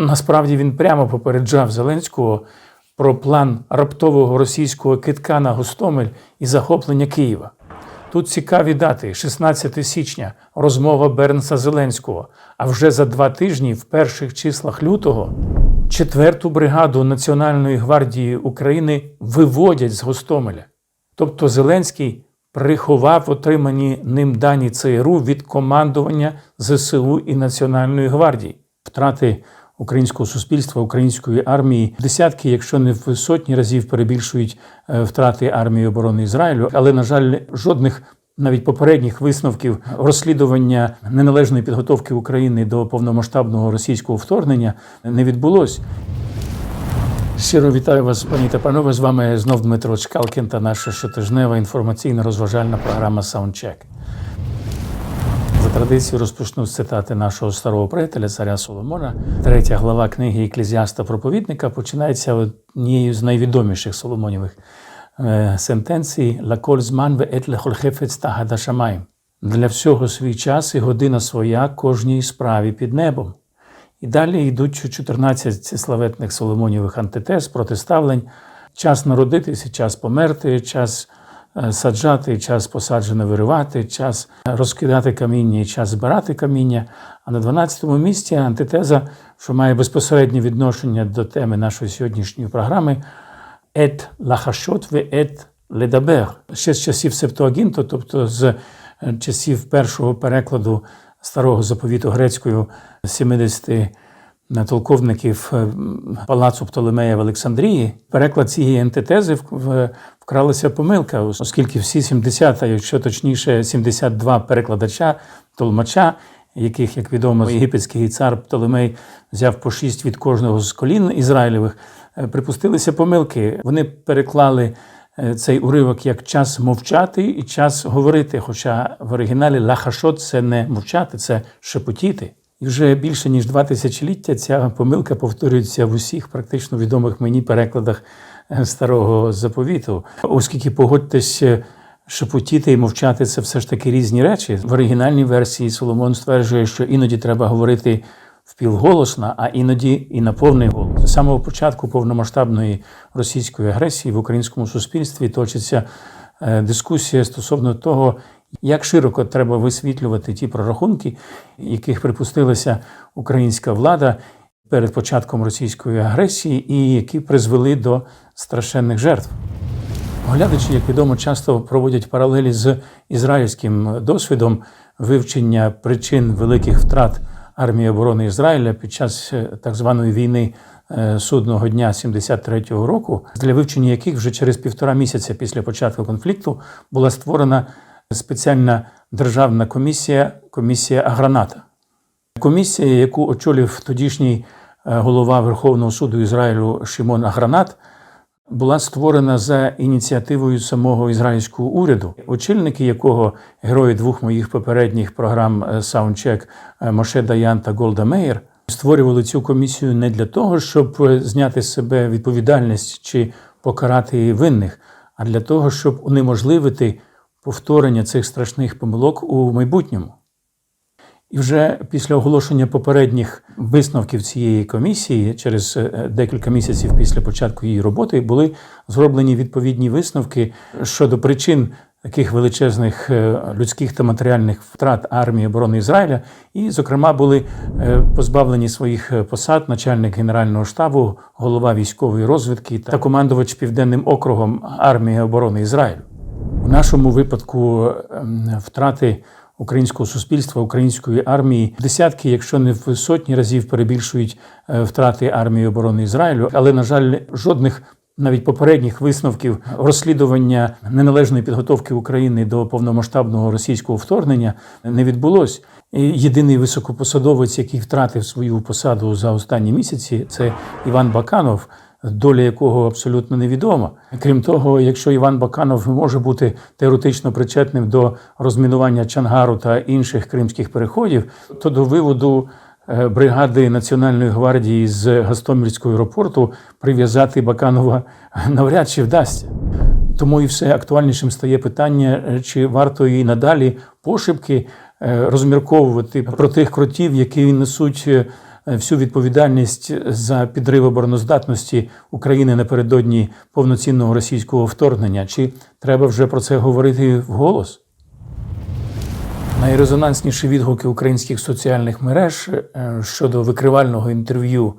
Насправді він прямо попереджав Зеленського про план раптового російського китка на Гостомель і захоплення Києва. Тут цікаві дати: 16 січня, розмова Бернса Зеленського. А вже за два тижні, в перших числах лютого, четверту бригаду Національної гвардії України виводять з Гостомеля. Тобто Зеленський приховав отримані ним дані ЦРУ від командування ЗСУ і Національної гвардії. Втрати українського суспільства, української армії десятки, якщо не в сотні разів перебільшують е, втрати армії оборони Ізраїлю, але на жаль, жодних. Навіть попередніх висновків розслідування неналежної підготовки України до повномасштабного російського вторгнення не відбулось. Щиро вітаю вас, пані та панове. З вами знов Дмитро Чкалкін та наша щотижнева інформаційно-розважальна програма Soundcheck. За традицією розпочну з цитати нашого старого приятеля, царя Соломона. Третя глава книги Еклезіаста проповідника починається однією з найвідоміших Соломонівих е, сентенцій «La kol zman ve'et lechol chefetz tahad. Для всього свій час і година своя кожній справі під небом. І далі йдуть 14 славетних Соломонівих антитез, протиставлень. Час народитися, час померти, час саджати, час посаджено виривати, час розкидати каміння і час збирати каміння. А на 12-му місці антитеза, що має безпосереднє відношення до теми нашої сьогоднішньої програми, ет лахашот ве ет ледабер. Ще з часів Септуагінту, тобто з е, часів першого перекладу старого заповіту грецькою 70 толковників е, палацу Птолемея в Олександрії. Переклад цієї антитези в- вкралася помилка, оскільки всі 70, а якщо точніше, 72 перекладача, толмача, яких, як відомо, єгипетський цар Птолемей взяв по шість від кожного з колін Ізраїлевих, е, припустилися помилки. Вони переклали е, цей уривок як час мовчати і час говорити. Хоча в оригіналі лахашот це не мовчати, це шепотіти. І вже більше ніж два тисячоліття ця помилка повторюється в усіх практично відомих мені перекладах старого заповіту. Оскільки погодьтесь, е, шепотіти і мовчати це все ж таки різні речі. В оригінальній версії Соломон стверджує, що іноді треба говорити впівголосно, а іноді і на повний голос. З самого початку повномасштабної російської агресії в українському суспільстві точиться е, дискусія стосовно того, як широко треба висвітлювати ті прорахунки, яких припустилася українська влада перед початком російської агресії, і які призвели до страшенних жертв. Оглядачі, як відомо, часто проводять паралелі з ізраїльським досвідом вивчення причин великих втрат армії оборони Ізраїля під час е, так званої війни е, судного дня 73-го року, для вивчення яких вже через півтора місяця після початку конфлікту була створена спеціальна державна комісія комісія Аграната. Комісія, яку очолив тодішній голова Верховного суду Ізраїлю Шимон Агранат, була створена за ініціативою самого ізраїльського уряду, очільники якого герої двох моїх попередніх програм е, Soundcheck е, Моше Даян та Голда Меєр створювали цю комісію не для того, щоб е, зняти з себе відповідальність чи покарати винних, а для того, щоб унеможливити повторення цих страшних помилок у майбутньому. І вже після оголошення попередніх висновків цієї комісії, через е, декілька місяців після початку її роботи, були зроблені відповідні висновки щодо причин таких величезних е, людських та матеріальних втрат армії оборони Ізраїля, і, зокрема, були е, позбавлені своїх посад начальник генерального штабу, голова військової розвідки та командувач південним округом армії оборони Ізраїлю. У нашому випадку ем, втрати українського суспільства, української армії десятки, якщо не в сотні разів перебільшують е, втрати армії оборони Ізраїлю, але на жаль, жодних. Навіть попередніх висновків розслідування неналежної підготовки України до повномасштабного російського вторгнення не відбулось. Єдиний високопосадовець, який втратив свою посаду за останні місяці, це Іван Баканов, доля якого абсолютно невідома. Крім того, якщо Іван Баканов може бути теоретично причетним до розмінування Чангару та інших кримських переходів, то до виводу е, бригади Національної гвардії з Гастомельського аеропорту прив'язати Баканова навряд чи вдасться. Тому і все актуальнішим стає питання, е, чи варто і надалі пошепки е, розмірковувати про тих кротів, які несуть всю відповідальність за підрив обороноздатності України напередодні повноцінного російського вторгнення? Чи треба вже про це говорити вголос? Найрезонансніші відгуки українських соціальних мереж е, щодо викривального інтерв'ю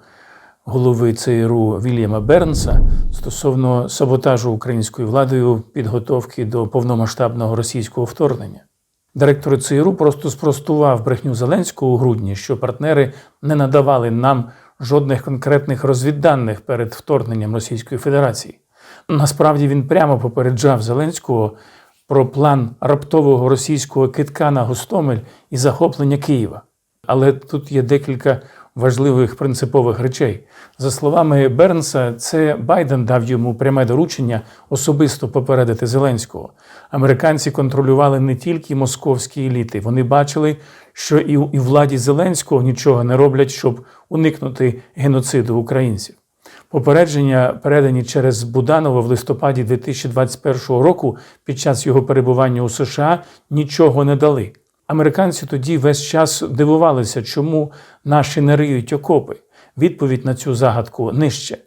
голови ЦРУ Вільяма Бернса стосовно саботажу українською владою підготовки до повномасштабного російського вторгнення. Директор ЦРУ просто спростував брехню Зеленського у грудні, що партнери не надавали нам жодних конкретних розвідданих перед вторгненням Російської Федерації. Насправді він прямо попереджав Зеленського про план раптового російського китка на Гостомель і захоплення Києва. Але тут є декілька важливих принципових речей. За словами Бернса, це Байден дав йому пряме доручення особисто попередити Зеленського. Американці контролювали не тільки московські еліти, вони бачили, що і у владі Зеленського нічого не роблять, щоб уникнути геноциду українців. Попередження, передані через Буданова в листопаді 2021 року під час його перебування у США, нічого не дали. Американці тоді весь час дивувалися, чому наші не риють окопи. Відповідь на цю загадку нижче.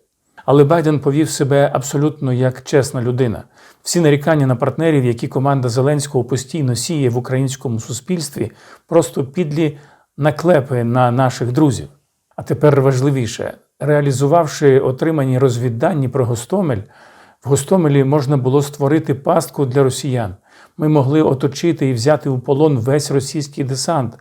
Але Байден повів себе абсолютно як чесна людина. Всі нарікання на партнерів, які команда Зеленського постійно сіє в українському суспільстві, просто підлі наклепи на наших друзів. А тепер важливіше, реалізувавши отримані розвіддані про Гостомель, в Гостомелі можна було створити пастку для росіян. Ми могли оточити і взяти у полон весь російський десант.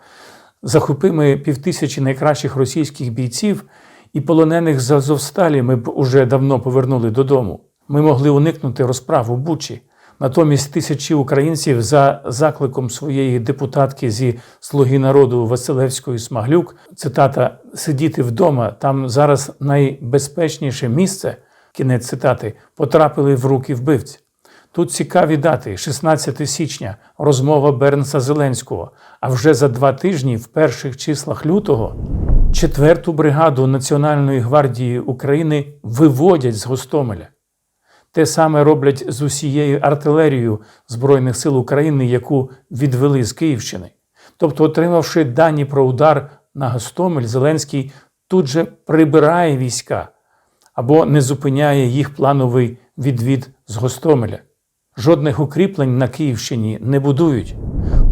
Захопими півтисячі найкращих російських бійців і полонених з Азовсталі ми б уже давно повернули додому. Ми могли уникнути розправ у Бучі. Натомість тисячі українців за закликом своєї депутатки зі Слуги народу Василевської Смаглюк, цитата Сидіти вдома там зараз найбезпечніше місце, кінець цитати, потрапили в руки вбивць. Тут цікаві дати: 16 січня, розмова Бернса Зеленського. А вже за два тижні, в перших числах лютого, четверту бригаду Національної гвардії України виводять з Гостомеля. Те саме роблять з усією артилерією Збройних сил України, яку відвели з Київщини. Тобто, отримавши дані про удар на Гостомель, Зеленський тут же прибирає війська або не зупиняє їх плановий відвід з Гостомеля. Жодних укріплень на Київщині не будують.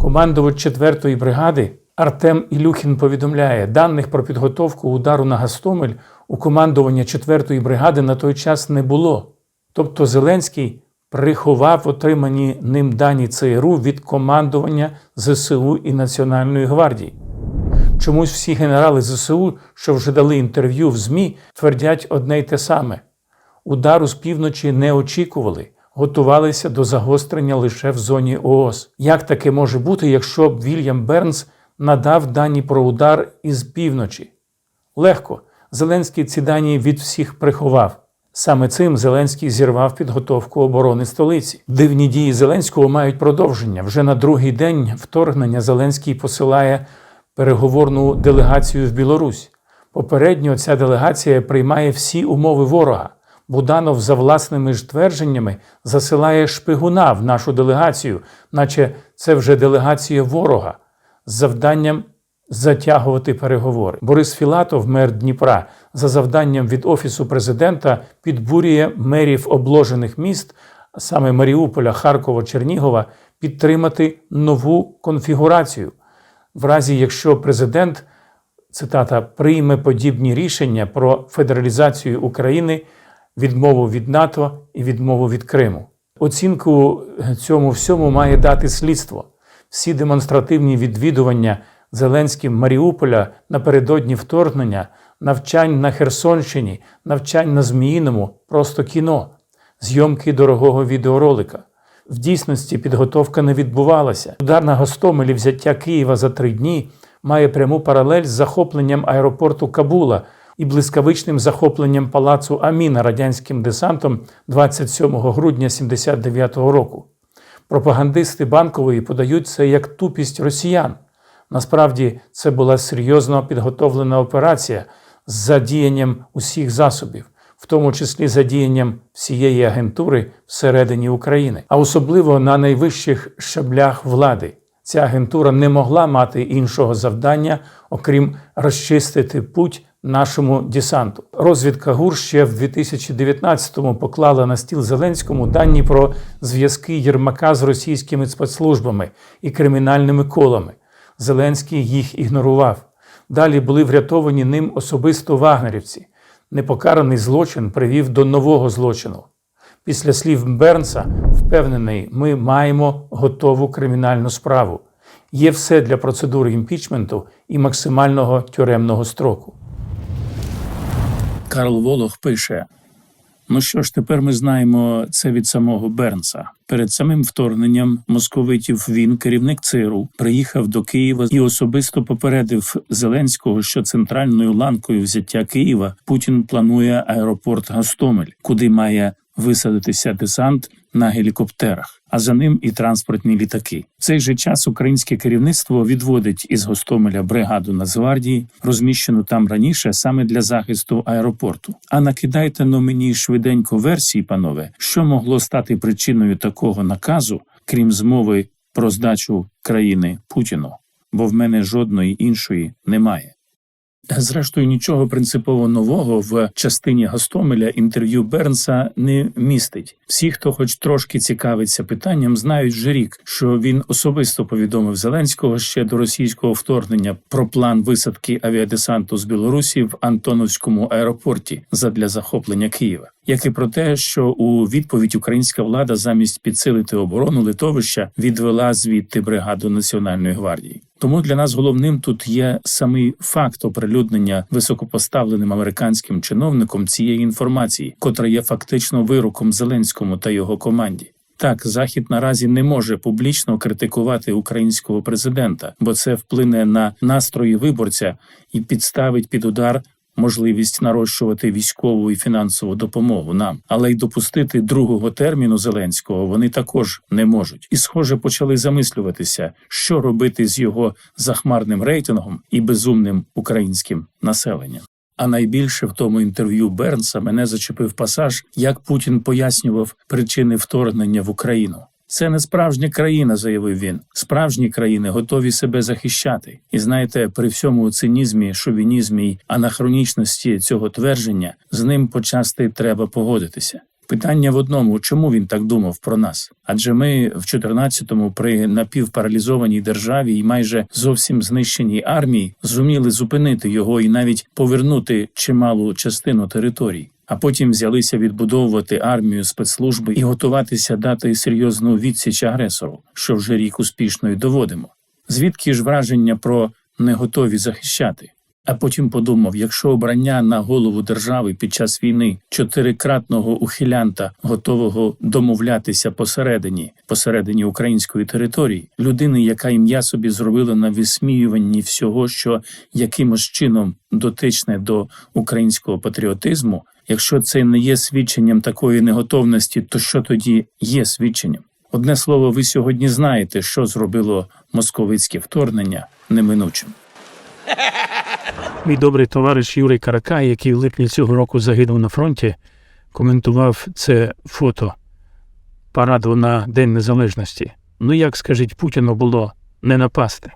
Командувач 4-ї бригади Артем Ілюхін повідомляє, даних про підготовку удару на Гастомель у командування 4-ї бригади на той час не було. Тобто Зеленський приховав отримані ним дані ЦРУ від командування ЗСУ і Національної гвардії. Чомусь всі генерали ЗСУ, що вже дали інтерв'ю в ЗМІ, твердять одне й те саме: удару з півночі не очікували готувалися до загострення лише в зоні ООС. Як таке може бути, якщо б Вільям Бернс надав дані про удар із півночі? Легко. Зеленський ці дані від всіх приховав. Саме цим Зеленський зірвав підготовку оборони столиці. Дивні дії Зеленського мають продовження. Вже на другий день вторгнення Зеленський посилає переговорну делегацію в Білорусь. Попередньо ця делегація приймає всі умови ворога. Буданов за власними ж твердженнями засилає шпигуна в нашу делегацію, наче це вже делегація ворога, з завданням затягувати переговори. Борис Філатов, мер Дніпра, за завданням від Офісу президента підбурює мерів обложених міст, саме Маріуполя, Харкова, Чернігова, підтримати нову конфігурацію. В разі, якщо президент, цитата, прийме подібні рішення про федералізацію України відмову від НАТО і відмову від Криму. Оцінку цьому всьому має дати слідство. Всі демонстративні відвідування Зеленським Маріуполя напередодні вторгнення, навчань на Херсонщині, навчань на Зміїному, просто кіно, зйомки дорогого відеоролика. В дійсності підготовка не відбувалася. Удар на Гостомелі взяття Києва за три дні має пряму паралель з захопленням аеропорту Кабула і блискавичним захопленням палацу Аміна радянським десантом 27 грудня 79-го року. Пропагандисти банкової подають це як тупість росіян. Насправді це була серйозно підготовлена операція з задіянням усіх засобів, в тому числі задіянням всієї агентури всередині України, а особливо на найвищих щаблях влади. Ця агентура не могла мати іншого завдання, окрім розчистити путь нашому десанту. Розвідка ГУР ще в 2019-му поклала на стіл Зеленському дані про зв'язки Єрмака з російськими спецслужбами і кримінальними колами. Зеленський їх ігнорував. Далі були врятовані ним особисто вагнерівці. Непокараний злочин привів до нового злочину. Після слів Бернса, впевнений, ми маємо готову кримінальну справу. Є все для процедури імпічменту і максимального тюремного строку. Карл Волох пише: Ну що ж, тепер ми знаємо це від самого Бернса. Перед самим вторгненням московитів він, керівник ЦРУ, приїхав до Києва і особисто попередив Зеленського, що центральною ланкою взяття Києва Путін планує аеропорт Гостомель, куди має висадитися десант на гелікоптерах, а за ним і транспортні літаки. В цей же час українське керівництво відводить із Гостомеля бригаду Нацгвардії, розміщену там раніше саме для захисту аеропорту. А накидайте но мені швиденько версії, панове, що могло стати причиною такого наказу, крім змови про здачу країни Путіну, бо в мене жодної іншої немає. Зрештою, нічого принципово нового в частині Гостомеля інтерв'ю Бернса не містить. Всі, хто хоч трошки цікавиться питанням, знають вже рік, що він особисто повідомив Зеленського ще до російського вторгнення про план висадки авіадесанту з Білорусі в Антоновському аеропорті задля захоплення Києва. Як і про те, що у відповідь українська влада замість підсилити оборону литовища відвела звідти бригаду національної гвардії. Тому для нас головним тут є самий факт оприлюднення високопоставленим американським чиновником цієї інформації, котра є фактично вироком Зеленському та його команді. Так, захід наразі не може публічно критикувати українського президента, бо це вплине на настрої виборця і підставить під удар можливість нарощувати військову і фінансову допомогу нам, але й допустити другого терміну Зеленського вони також не можуть. І, схоже, почали замислюватися, що робити з його захмарним рейтингом і безумним українським населенням. А найбільше в тому інтерв'ю Бернса мене зачепив пасаж, як Путін пояснював причини вторгнення в Україну. Це не справжня країна, заявив він. Справжні країни готові себе захищати. І знаєте, при всьому цинізмі, шовінізмі й анахронічності цього твердження з ним почасти треба погодитися. Питання в одному, чому він так думав про нас? Адже ми в 14-му при напівпаралізованій державі і майже зовсім знищеній армії зуміли зупинити його і навіть повернути чималу частину територій. А потім взялися відбудовувати армію спецслужби і готуватися дати серйозну відсіч агресору, що вже рік успішно й доводимо. Звідки ж враження про неготові захищати? А потім подумав: якщо обрання на голову держави під час війни чотирикратного ухилянта, готового домовлятися посередині, посередині української території, людини, яка ім'я собі зробила на висміюванні всього, що якимось чином дотичне до українського патріотизму, якщо це не є свідченням такої неготовності, то що тоді є свідченням? Одне слово, ви сьогодні знаєте, що зробило московицьке вторгнення неминучим. Мій добрий товариш Юрій Каракай, який в липні цього року загинув на фронті, коментував це фото параду на День Незалежності. Ну як скажіть, Путіну було не напасти?